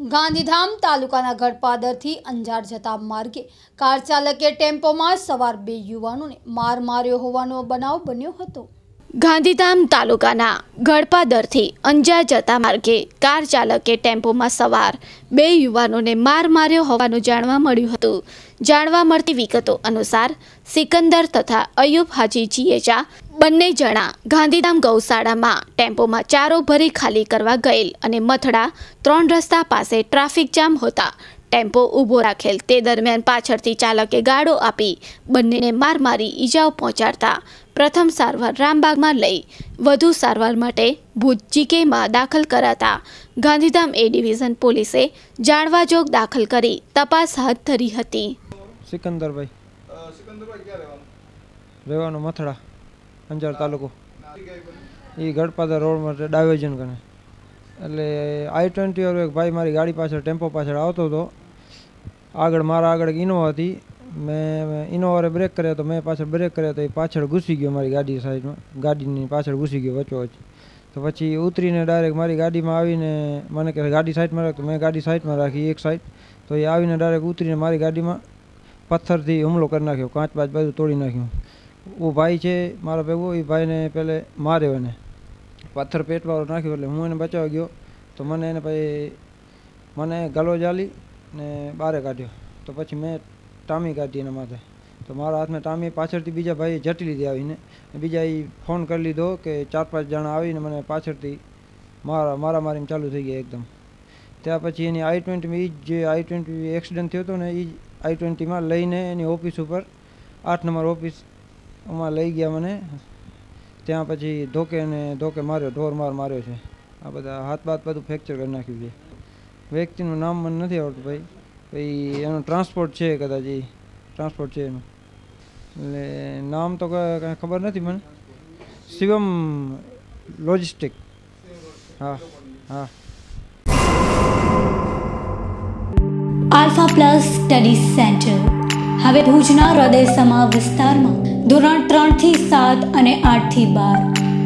ગાંધીધામ તાલુકાના ગઢપાદરથી અંજાર જતા માર્ગે કાર ચાલકે ટેમ્પોમાં સવાર બે યુવાનોને માર માર્યો હોવાનો બનાવ બન્યો હતો. ગાંધીધામ તાલુકાના ગઢપાદરથી અંજાર જતા માર્ગે કાર ચાલકે ટેમ્પોમાં સવાર બે યુવાનોને માર માર્યો હોવાનું જાણવા મળ્યું હતું. જાણવા મળતી વિગતો અનુસાર સિકંદર તથા અયુબ હાજી જીએચા બંને જણા ગાંધીધામ ગૌશાળામાં ટેમ્પોમાં ચારો ભરી ખાલી કરવા ગયેલ અને મથડા ત્રણ રસ્તા પાસે ટ્રાફિક જામ હોતા ટેમ્પો ઊભો રાખેલ તે દરમિયાન પાછળથી ચાલકે ગાડો આપી બંનેને માર મારી ઈજાઓ પહોંચાડતા પ્રથમ સારવાર રામબાગમાં લઈ વધુ સારવાર માટે ભુજ જીકેમાં દાખલ કરાતા ગાંધીધામ એ ડિવિઝન પોલીસે જાણવાજોગ દાખલ કરી તપાસ હાથ ધરી હતી. સિકંદરભાઈ. સિકંદરભાઈ ક્યાં રહેવાનું? રહેવાનું મથડા. અંજાર તાલુકો. એ ગઢપાદર રોડ માટે ડાયવર્જન કરે. એટલે આઈ ટ્વેન્ટી વાળો એક ભાઈ મારી ગાડી પાછળ, ટેમ્પો પાછળ આવતો હતો. આગળ મારા આગળ ઇનોવા હતી. મેં ઇનોવારે બ્રેક કર્યો તો મેં પાછળ બ્રેક કર્યો તો એ પાછળ ઘૂસી ગયો મારી ગાડી સાઈડમાં. ગાડીની પાછળ ઘૂસી ગયો વચ્ચોવચ તો પછી ઉતરીને ડાયરેક્ટ મારી ગાડીમાં આવીને મને કહે, ગાડી સાઈડમાં રાખ. તો મેં ગાડી સાઈડમાં રાખી એક સાઈડ. તો એ આવીને ડાયરેક્ટ ઉતરીને મારી ગાડીમાં પથ્થરથી હુમલો કરી નાખ્યો. કાચ પાંચ બાજુ તોડી નાખ્યું. ਉਹ ભાઈ છે, મારો ભેગો એ ભાઈને પહેલે માર્યો એને. પથ્થર પેટવાળો નાખ્યો એટલે હું એને બચાવવા ગયો. તો મને એને પછી, મને ગલો જાલી ને બારે કાઢ્યો. તો પછી મેં ટામી કાઢી એના માથે. તો મારા હાથમાં ટામી પાછળથી બીજા ભાઈએ જટી લીધી આવીને. બીજા એ ફોન કરી લીધો કે ચાર પાંચ જણા આવીને મને પાછળથી મારા મારા મારીને ચાલુ થઈ ગયા એકદમ. ત્યાં પછી એની આઈ ટ્વેન્ટીમાં એ જ આઈ ટ્વેન્ટી એક્સિડન્ટ થયો હતો ને એ આઈ ટ્વેન્ટીમાં લઈને એની ઓફિસ ઉપર આઠ નંબર ઓફિસમાં લઈ ગયા મને. ત્યાં પછી ધોકે ને ધોકે માર્યો, ઢોર માર માર્યો છે. આ બધા હાથ બાથ બધું ફ્રેક્ચર કરી નાખ્યું છે. વ્યક્તિનું નામ મને નથી આવડતું ભાઈ. પછી એનો ટ્રાન્સપોર્ટ છે કદાચ એ ટ્રાન્સપોર્ટ છે એનું. એટલે નામ તો કાંઈ ખબર નથી મને. શિવમ લોજિસ્ટિક હા હા. આલ્ફા પ્લસ સ્ટડી સેન્ટર હવે ભુજના હૃદયસમા વિસ્તારમાં ધોરણ ત્રણથી સાત અને આઠથી બાર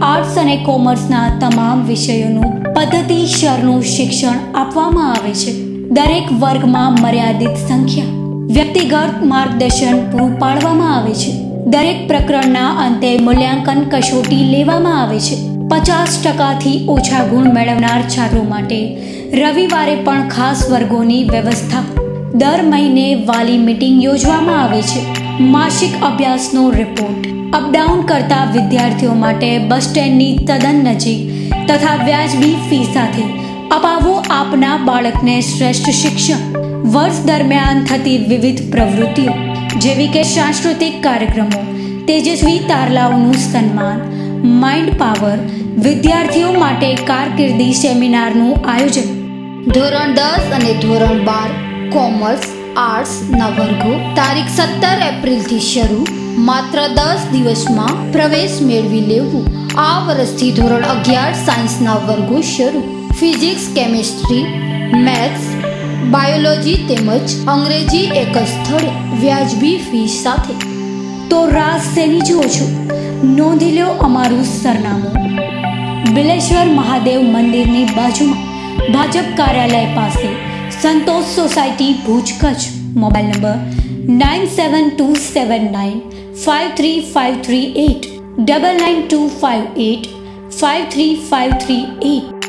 આર્ટ્સ અને કોમર્સના તમામ વિષયોનું પદ્ધતિસરનું શિક્ષણ આપવામાં આવે છે. દરેક વર્ગમાં મર્યાદિત સંખ્યા, વ્યક્તિગત માર્ગદર્શન પૂરું પાડવામાં આવે છે. દરેક પ્રકરણના અંતે મૂલ્યાંકન કસોટી લેવામાં આવે છે. પચાસ ટકાથી ઓછા ગુણ મેળવનાર છાત્રો માટે રવિવારે પણ ખાસ વર્ગોની વ્યવસ્થા દર મહિને વાલી મીટિંગ યોજવામાં આવે છે. માસિક અભ્યાસનો રિપોર્ટ અપડાઉન કરતા વિદ્યાર્થીઓ માટે બસ સ્ટેન્ડની તદ્દન નજીક તથા વ્યાજબી ફી સાથે અપાવો આપના બાળકને શ્રેષ્ઠ શિક્ષણ. વર્ષ દરમિયાન થતી વિવિધ પ્રવૃત્તિઓ, જેવી કે સાંસ્કૃતિક કાર્યક્રમો, તેજસ્વી તારલાઓનું સન્માન માઇન્ડ પાવર વિદ્યાર્થીઓ માટે કારકિર્દી સેમિનારનું આયોજન. ધોરણ દસ અને ધોરણ બાર કોમર્સ આર્ટ્સના વર્ગો તારીખ સત્તર એપ્રિલથી શરૂ. માત્ર દસ દિવસમાં પ્રવેશ મેળવી લેવું. આ વર્ષથી ધોરણ અગિયાર સાયન્સના વર્ગો શરૂ. ફિઝિક્સ, કેમિસ્ટ્રી, મેથ્સ, બાયોલોજી તેમજ અંગ્રેજી એક જ સ્થળે. વ્યાજબી ફી સાથે. તો રાસ શેની જુઓ છો? નોંધી લો અમારું સરનામું. બિલેશ્વર મહાદેવ મંદિરની બાજુમાં ભાજપ કાર્યાલય પાસે Santosh society Bhuj Kutch. Mobile number nine seven two seven nine five three five three eight, double nine two five eight, five three five three eight.